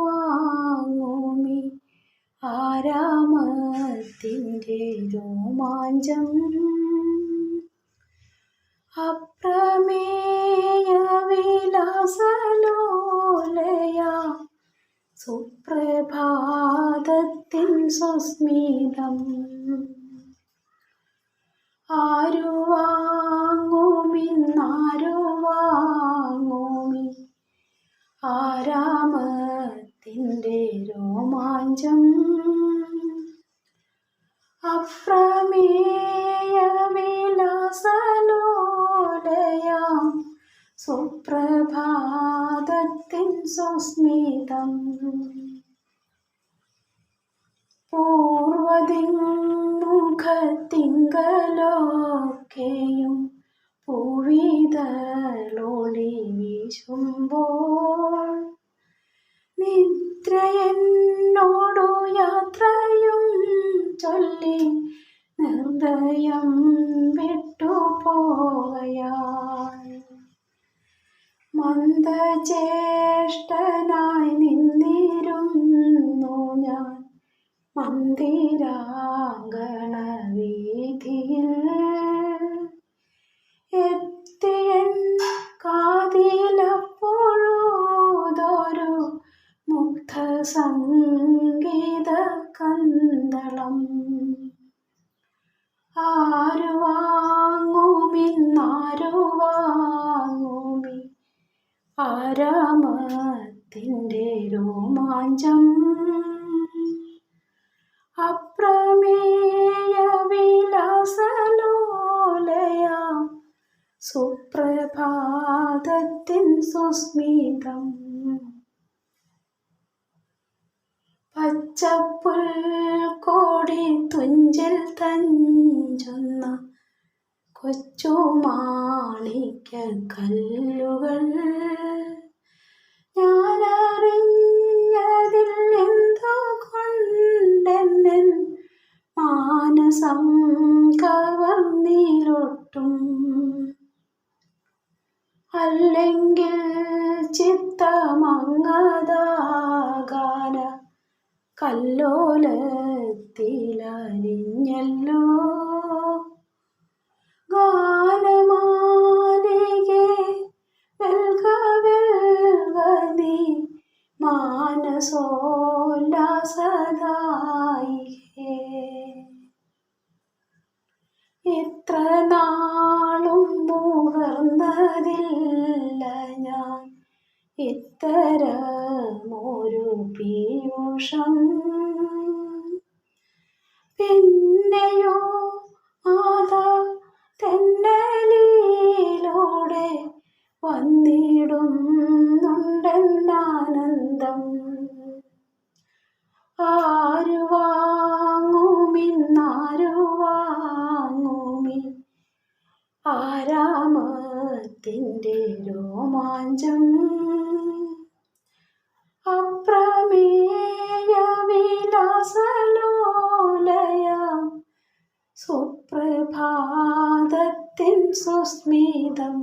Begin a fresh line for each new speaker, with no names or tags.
വാങ്ങുമി? ആരാമത്തിന്റെ രോമാഞ്ചം? അപ്രമേയ വിലാസലോലയ സുപ്രഭാതത്തിൻ സ്വസ്മിതം ആരു ആരാമത്തിന്റെ രോമാഞ്ചം അപ്രമേയ വിലാസലോലയാം സുപ്രഭാതത്തിൻ സുസ്മിതം. പൂർവതിമുഖത്തിങ്കലൊക്കെയും പൂവിതളൊളി വീശുമ്പോൾ നിദ്രയെന്നോടു യാത്രയും ചൊല്ലി നിർദ്ദയം വിട്ടു മന്ദചേഷ്ടനായി നിന്നിരുന്നു ഞാൻ. മന്ദിരാങ്കണ വീതിയിൽ സംഗീത കന്തളം ആരു വാങ്ങുമിന്നാരു വാങ്ങുമി ആരാമത്തിന്റെ രോമാഞ്ചം? അപ്രമേയ വിലാസലോലയ. സുപ്രഭാതത്തിൻ സുസ്മിതം പച്ചപ്പുൽ കോടി തുഞ്ചിൽ തഞ്ചുന്ന കൊച്ചു മാണിക്ക കല്ലുകൾ. ഞാനറിഞ്ഞതിൽ എന്തുകൊണ്ടെന്നൻ മാനസം കവർന്നിലൊട്ടും അല്ലെങ്കിൽ കല്ലോലത്തിലലിഞ്ഞല്ലോ ഗാനമാലികെ വെൽക വെൽക നീ മാനസോല്ലാസദായികേ. ഇത്ര നാളും മുകർന്നതില്ല ഞാൻ ഇത്തരമൊരു പീയൂഷം. പിന്നെയോ ആദാ തെന്നലിലൂടെ വന്നിടുന്നുണ്ടെന്നാനന്ദം ആരാമത്തിന്റെ രോമാഞ്ചം. അപ്രമേയ വിലാസലോലയ സുപ്രഭാതത്തിൻ സുസ്മിതം.